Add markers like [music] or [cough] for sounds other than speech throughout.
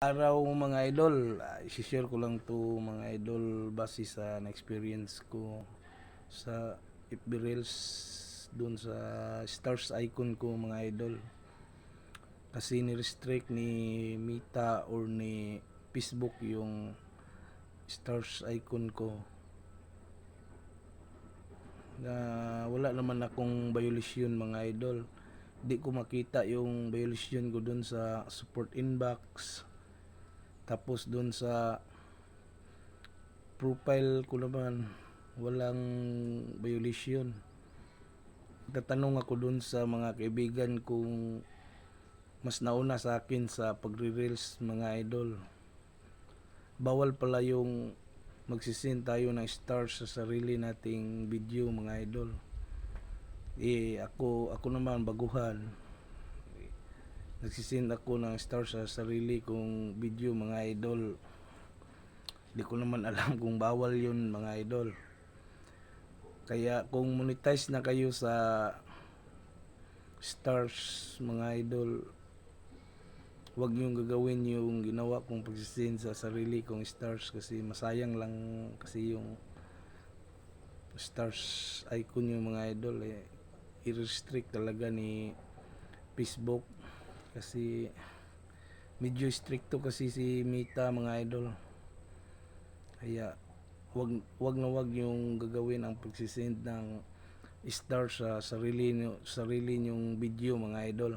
Araw mga idol, ah, i-share ko lang to mga idol base sa na-experience ko sa FB Reels dun sa stars icon ko mga idol. Kasi ni-restrict ni Meta or ni Facebook yung stars icon ko. Na wala naman akong violation mga idol. Di ko makita yung violation ko dun sa support inbox. Tapos doon sa profile ko naman, walang violation. Tatanong ako doon sa mga kaibigan kung mas nauna sa akin sa pagre-reels mga idol. Bawal pala yung magsisin tayo ng stars sa sarili nating video mga idol. Eh ako ako naman baguhan nagsisend ako ng star sa sarili kong video mga idol. Di ko naman [laughs] alam kung bawal yun mga idol. Kaya kung monetize na kayo sa stars mga idol wag niyong gagawin yung ginawa kong pagsisend sa sarili kong stars kasi masayang lang kasi yung stars icon yung mga idol eh. I-restrict talaga ni Facebook kasi medyo stricto kasi si Mita mga idol. Kaya wag wag na wag yung gagawin ang pagsisend ng star sa sarili nyo, sarili nyong video mga idol.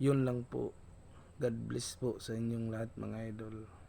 Yun lang po. God bless po sa inyong lahat mga idol